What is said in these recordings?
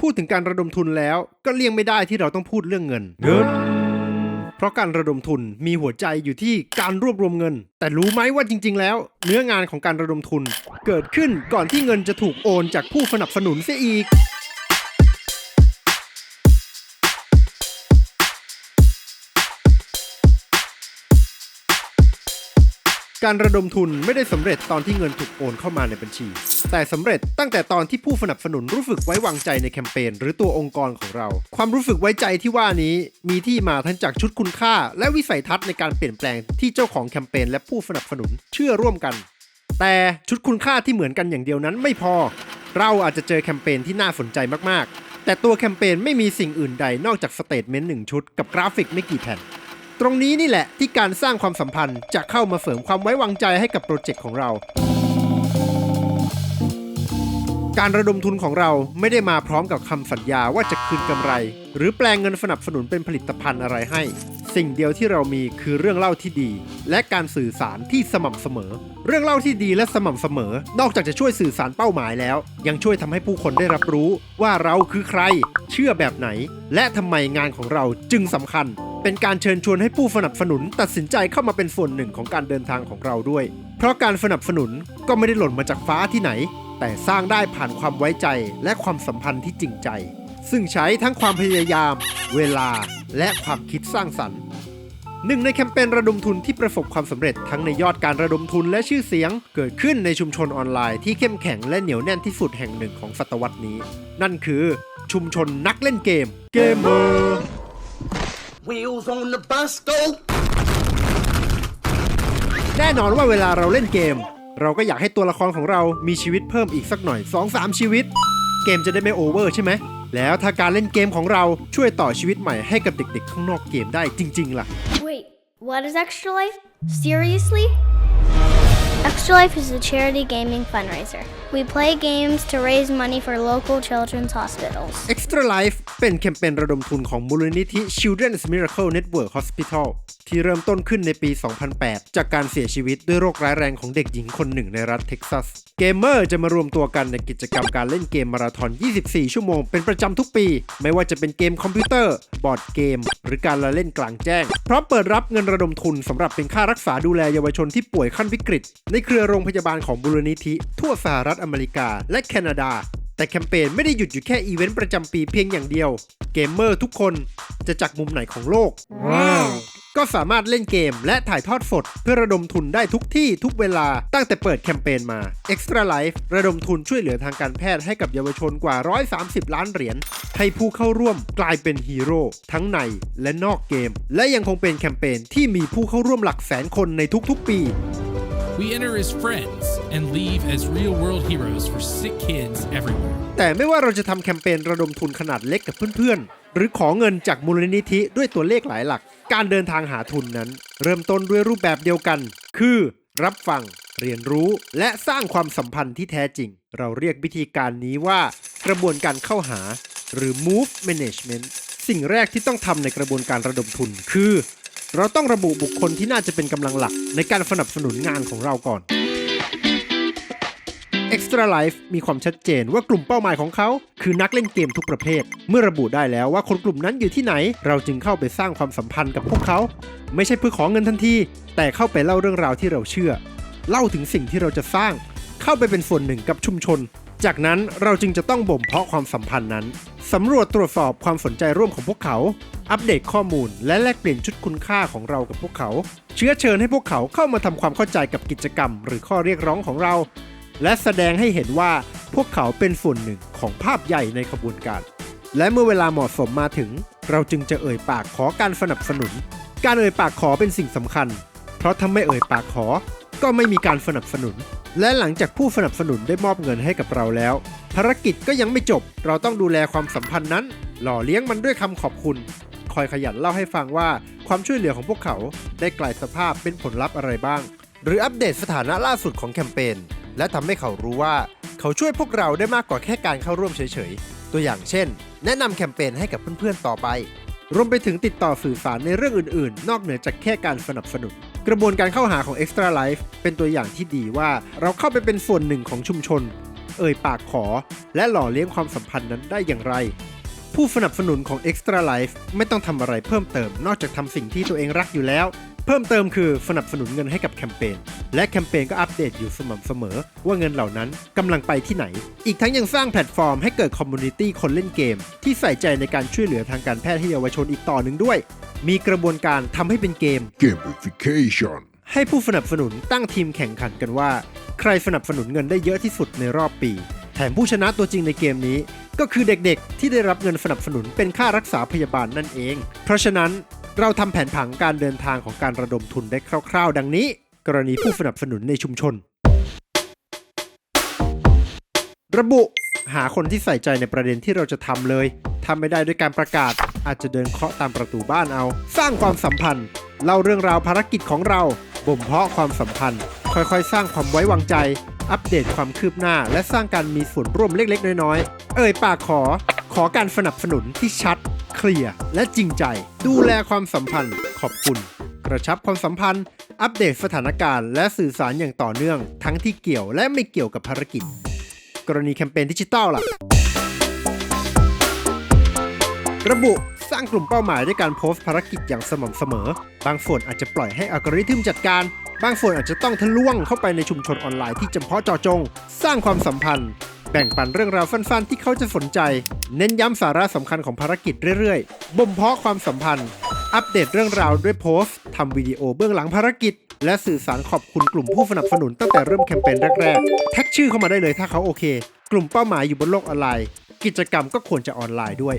พูดถึงการระดมทุนแล้วก็เลี่ยงไม่ได้ที่เราต้องพูดเรื่องเงิน เงิน เพราะการระดมทุนมีหัวใจอยู่ที่การรวบรวมเงิน แต่รู้ไหมว่าจริง ๆ แล้ว เนื้องานของการระดมทุน เกิดขึ้นก่อนที่เงินจะถูกโอนจากผู้สนับสนุนเสียอีก การระดมทุนไม่ได้สำเร็จตอนที่เงินถูกโอนเข้ามาในบัญชี แต่สำเร็จตั้งแต่ตอนที่ผู้สนับสนุนรู้สึกไว้วางใจในแคมเปญหรือตัวองค์กรของเรา ความรู้สึกไว้ใจที่ว่านี้มีที่มาทั้งจากชุดคุณค่า และวิสัยทัศน์ในการเปลี่ยนแปลงที่เจ้าของแคมเปญและผู้สนับสนุนเชื่อร่วมกัน แต่ชุดคุณค่าที่เหมือนกันอย่างเดียวนั้นไม่พอ เราอาจจะเจอแคมเปญที่น่าสนใจมากๆ แต่ตัวแคมเปญไม่มีสิ่งอื่นใดนอกจากสเตทเมนต์หนึ่งชุดกับกราฟิกไม่กี่แผ่น ตรงนี้นี่แหละที่การสร้างความสัมพันธ์จะเข้ามาเสริมความไว้วางใจให้กับโปรเจกต์ของเรา การระดมทุนของเราไม่ได้มาพร้อมกับคำสัญญาว่าจะคืนกำไร หรือแปลงเงินสนับสนุนเป็นผลิตภัณฑ์อะไรให้ สิ่งเดียวที่เรามีคือเรื่องเล่าที่ดี และการสื่อสารที่สม่ำเสมอ เรื่องเล่าที่ดีและสม่ำเสมอ นอกจากจะช่วยสื่อสารเป้าหมายแล้ว ยังช่วยทำให้ผู้คนได้รับรู้ ว่าเราคือใคร เชื่อแบบไหน และทำไมงานของเราจึงสำคัญ เป็นการเชิญชวนให้ผู้สนับสนุน ตัดสินใจเข้ามาเป็นส่วนหนึ่งของการเดินทางของเราด้วย เพราะการสนับสนุนก็ไม่ได้หล่นมาจากฟ้าที่ไหน แต่สร้างได้ผ่านความไว้ใจและความสัมพันธ์ที่จริงใจ ซึ่งใช้ทั้งความพยายาม เวลา และความคิดสร้างสรรค์หนึ่งในแคมเปญระดมทุนที่ประสบความสำเร็จทั้งในยอดการระดมทุนและชื่อเสียง เกิดขึ้นในชุมชนออนไลน์ที่เข้มแข็งและเหนียวแน่นที่สุดแห่งหนึ่งของศตวรรษนี้ นั่นคือชุมชนนักเล่นเกมเกมเมอร์ Wheels on the bus go. แน่นอนว่าเวลาเราเล่นเกม เราก็อยากให้ตัวละครของเรามีชีวิตเพิ่มอีกสักหน่อย 2-3 ชีวิต เกมจะได้ไม่โอเวอร์ใช่ไหม แล้วถ้าการเล่นเกมของเราช่วยต่อชีวิตใหม่ให้กับเด็กๆ ข้างนอกเกมได้จริง ๆ ล่ะ Wait, what is Extra Life? Seriously? Extra Life is a charity gaming fundraiser. We play games to raise money for local children's hospitals. Extra Life เป็นแคมเปญระดมทุนของมูลนิธิ Children's Miracle Network Hospital ที่เริ่มต้นขึ้นในปี 2008 จากการเสียชีวิตด้วยโรคร้ายแรงของเด็กหญิงคนหนึ่งในรัฐเท็กซัส เกมเมอร์จะมารวมตัวกันในกิจกรรมการเล่นเกมมาราธอน 24 ชั่วโมงเป็นประจำทุกปี ไม่ว่าจะเป็นเกมคอมพิวเตอร์ บอร์ดเกม หรือการละเล่นกลางแจ้ง พร้อมเปิดรับเงินระดมทุนสำหรับเป็นค่ารักษาดูแลเยาวชนที่ป่วยขั้นวิกฤตในเครือโรงพยาบาลของมูลนิธิ ทั่วสหรัฐอเมริกาและแคนาดา แต่แคมเปญไม่ได้หยุดอยู่แค่อีเวนต์ประจำปีเพียงอย่างเดียว เกมเมอร์ทุกคนจะจากมุมไหนของโลก ก็สามารถเล่นเกมและถ่ายทอดสด เพื่อระดมทุนได้ทุกที่ทุกเวลาตั้งแต่เปิดแคมเปญมา Extra Life ระดมทุนช่วยเหลือทางการแพทย์ให้กับเยาวชนกว่า 130 ล้านเหรียญให้ผู้เข้าร่วมกลายเป็นฮีโร่ทั้งในและนอกเกม และยังคงเป็นแคมเปญที่มีผู้เข้าร่วมหลักแสนคนในทุกๆปี We enter as friends and leave as real world heroes for sick kids everywhere. แต่ไม่ว่าเราจะทำแคมเปญระดมทุนขนาดเล็กกับเพื่อนๆ หรือขอเงินจากมูลนิธิด้วยตัวเลขหลายหลัก การเดินทางหาทุนนั้น เริ่มต้นด้วยรูปแบบเดียวกัน คือ รับฟัง เรียนรู้และสร้างความสัมพันธ์ที่แท้จริง เราเรียกวิธีการนี้ว่า กระบวนการเข้าหา หรือ move management สิ่งแรกที่ต้องทำในกระบวนการระดมทุนคือ เราต้องระบุบุคคลที่น่าจะเป็นกำลังหลักในการสนับสนุนงานของเราก่อน Extra Life มีความชัดเจนว่ากลุ่มเป้าหมายของเขา คือนักเล่นเกมทุกประเภท เมื่อระบุได้แล้วว่าคนกลุ่มนั้นอยู่ที่ไหน เราจึงเข้าไปสร้างความสัมพันธ์กับพวกเขา ไม่ใช่เพื่อขอเงินทันที แต่เข้าไปเล่าเรื่องราวที่เราเชื่อ เล่าถึงสิ่งที่เราจะสร้าง เข้าไปเป็นส่วนหนึ่งกับชุมชน จากนั้นเราจึงจะต้องบ่มเพาะความสัมพันธ์นั้น สำรวจตรวจสอบความสนใจร่วมของพวกเขา อัปเดตข้อมูล และแลกเปลี่ยนชุดคุณค่าของเรากับพวกเขา เชื้อเชิญให้พวกเขาเข้ามาทำความเข้าใจกับกิจกรรม หรือข้อเรียกร้องของเรา และแสดงให้เห็นว่าพวกเขาเป็นส่วนหนึ่งของภาพใหญ่ในขบวนการ และเมื่อเวลาเหมาะสมมาถึง เราจึงจะเอ่ยปากขอการสนับสนุน การเอ่ยปากขอเป็นสิ่งสำคัญ เพราะถ้าไม่เอ่ยปากขอ ก็ไม่มีการสนับสนุน และหลังจากผู้สนับสนุนได้มอบเงินให้กับเราแล้ว ภารกิจก็ยังไม่จบ เราต้องดูแลความสัมพันธ์นั้น หล่อเลี้ยงมันด้วยคำขอบคุณ คอยขยันเล่าให้ฟังว่าความช่วยเหลือของพวกเขาได้กลายสภาพเป็นผลลัพธ์อะไรบ้าง หรืออัปเดตสถานะล่าสุดของแคมเปญและทำให้เขารู้ว่าเขาช่วยพวกเราได้มากกว่าแค่การเข้าร่วมเฉยๆ ตัวอย่างเช่น แนะนำแคมเปญให้กับเพื่อนๆต่อไป รวมไปถึงติดต่อสื่อสารในเรื่องอื่นๆ นอกเหนือจากแค่การสนับสนุน กระบวนการเข้าหาของ Extra Life เป็นตัวอย่างที่ดีว่าเราเข้าไปเป็นส่วนหนึ่งของชุมชน เอ่ยปากขอ และหล่อเลี้ยงความสัมพันธ์นั้นได้อย่างไร ผู้สนับสนุนของ Extra Life ไม่ต้องทำอะไรเพิ่มเติม นอกจากทำสิ่งที่ตัวเองรักอยู่แล้ว เพิ่มเติมคือสนับสนุนเงินให้กับแคมเปญและแคมเปญก็อัปเดตอยู่สม่ำเสมอ ว่าเงินเหล่านั้นกำลังไปที่ไหน อีกทั้งยังสร้างแพลตฟอร์มให้เกิดคอมมูนิตี้คนเล่นเกม ที่ใส่ใจในการช่วยเหลือทางการแพทย์ให้เยาวชนอีกต่อหนึ่งด้วย มีกระบวนการทำให้เป็นเกม Gamification. ให้ผู้สนับสนุนตั้งทีมแข่งขันกันว่า ใครสนับสนุนเงินได้เยอะที่สุดในรอบปี แถมผู้ชนะตัวจริงในเกมนี้ ก็คือเด็กๆ ที่ได้รับเงินสนับสนุนเป็นค่ารักษาพยาบาลนั่นเอง เพราะฉะนั้น เราทำแผนผังการเดินทางของการระดมทุนได้คร่าวๆ ดังนี้ กรณีผู้สนับสนุนในชุมชน ระบุหาคนที่ใส่ใจในประเด็นที่เราจะทำเลยทำไม่ได้ด้วยการประกาศ อาจจะเดินเคาะตามประตูบ้านเอา สร้างความสัมพันธ์ เล่าเรื่องราวภารกิจของเราบ่มเพาะความสัมพันธ์ ค่อยๆ สร้างความไว้วางใจ อัปเดตความคืบหน้า และสร้างการมีส่วนร่วมเล็กๆ น้อยๆ เอ่ยปากขอ ขอการสนับสนุนที่ชัด เคลียร์และจริงใจ ดูแลความสัมพันธ์ ขอบคุณ กระชับความสัมพันธ์ อัปเดตสถานการณ์ และสื่อสารอย่างต่อเนื่อง ทั้งที่เกี่ยวและไม่เกี่ยวกับภารกิจ กรณีแคมเปญดิจิตอลล่ะ ระบุสร้างกลุ่มเป้าหมายด้วยการโพสต์ภารกิจอย่างสม่ำเสมอ บางส่วนอาจจะปล่อยให้อัลกอริทึมจัดการ บางส่วนอาจจะต้องทะลวงเข้าไปในชุมชนออนไลน์ที่จำเพาะเจาะจง สร้างความสัมพันธ์แบ่งปันเรื่องราวสั้นๆ ที่เขาจะสนใจ เน้นย้ำสาระสำคัญของภารกิจเรื่อยๆ บ่มเพาะความสัมพันธ์ อัปเดตเรื่องราวด้วยโพสต์ทำวิดีโอเบื้องหลังภารกิจ และสื่อสารขอบคุณกลุ่มผู้สนับสนุนตั้งแต่เริ่มแคมเปญแรกๆ แท็กชื่อเข้ามาได้เลยถ้าเขาโอเค กลุ่มเป้าหมายอยู่บนโลกออนไลน์ กิจกรรมก็ควรจะออนไลน์ด้วย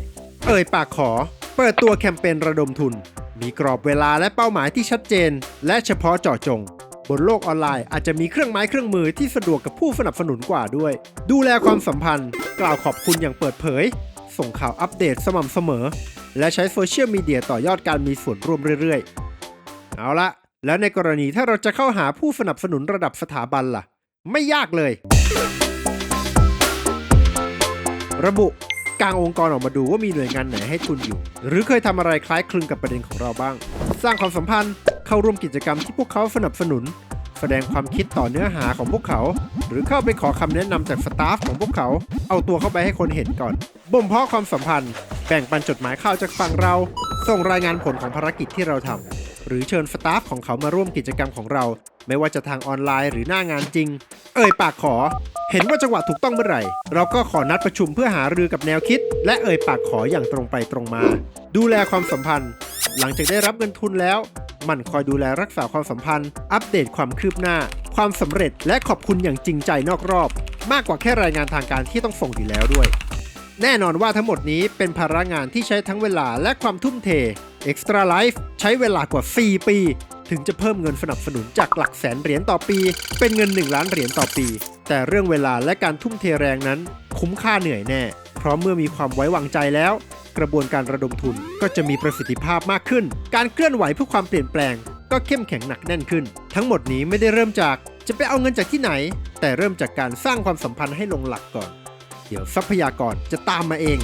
เอ่ยปากขอ เปิดตัวแคมเปญระดมทุน มีกรอบเวลาและเป้าหมายที่ชัดเจน และเฉพาะเจาะจง บนโลกออนไลน์อาจจะมีเครื่องไม้เครื่องมือที่สะดวกกับผู้สนับสนุนกว่าด้วย ดูแลความสัมพันธ์ กล่าวขอบคุณอย่างเปิดเผย ส่งข่าวอัปเดตสม่ำเสมอ และใช้โซเชียลมีเดียต่อยอดการมีส่วนร่วมเรื่อยๆ เอาละแล้วในกรณีถ้าเราจะเข้าหาผู้สนับสนุนระดับสถาบันล่ะ ไม่ยากเลย ระบุกางองค์กรออกมาดูว่ามีหน่วยงานไหนให้ทุนอยู่ หรือเคยทำอะไรคล้ายคลึงกับประเด็นของเราบ้าง สร้างความสัมพันธ์ เข้าร่วมกิจกรรมที่พวกเขาสนับสนุน แสดงความคิดต่อเนื้อหาของพวกเขา หรือเข้าไปขอคำแนะนำจากสตาฟของพวกเขา เอาตัวเข้าไปให้คนเห็นก่อน บ่มเพาะความสัมพันธ์ แบ่งปันจดหมายข่าวจากฝั่งเรา ส่งรายงานผลของภารกิจที่เราทำหรือเชิญสตาฟของเขามาร่วมกิจกรรมของเรา ไม่ว่าจะทางออนไลน์หรือหน้างานจริง เอ่ยปากขอ เห็นว่าจังหวะถูกต้องเมื่อไหร่ เราก็ขอนัดประชุมเพื่อหารือกับแนวคิด และเอ่ยปากขออย่างตรงไปตรงมา ดูแลความสัมพันธ์ หลังจากได้รับเงินทุนแล้ว มันคอยดูแลรักษาความสัมพันธ์ อัปเดตความคืบหน้า ความสำเร็จและขอบคุณอย่างจริงใจนอกรอบ มากกว่าแค่รายงานทางการที่ต้องส่งอยู่แล้วด้วย แน่นอนว่าทั้งหมดนี้เป็นภาระงานที่ใช้ทั้งเวลาและความทุ่มเท Extra Life ใช้เวลากว่า 4 ปี ถึงจะเพิ่มเงินสนับสนุนจากหลักแสนเหรียญต่อปี เป็นเงิน 1 ล้านเหรียญต่อปี แต่เรื่องเวลาและการทุ่มเทแรงนั้น คุ้มค่าเหนื่อยแน่ เพราะเมื่อมีความไว้วางใจแล้ว กระบวนการระดมทุนก็จะมีประสิทธิภาพมากขึ้น การเคลื่อนไหวเพื่อความเปลี่ยนแปลง ก็เข้มแข็งหนักแน่นขึ้น ทั้งหมดนี้ไม่ได้เริ่มจากจะไปเอาเงินจากที่ไหน แต่เริ่มจากการสร้างความสัมพันธ์ให้ลงหลักก่อน เดี๋ยวทรัพยากรจะตามมาเอง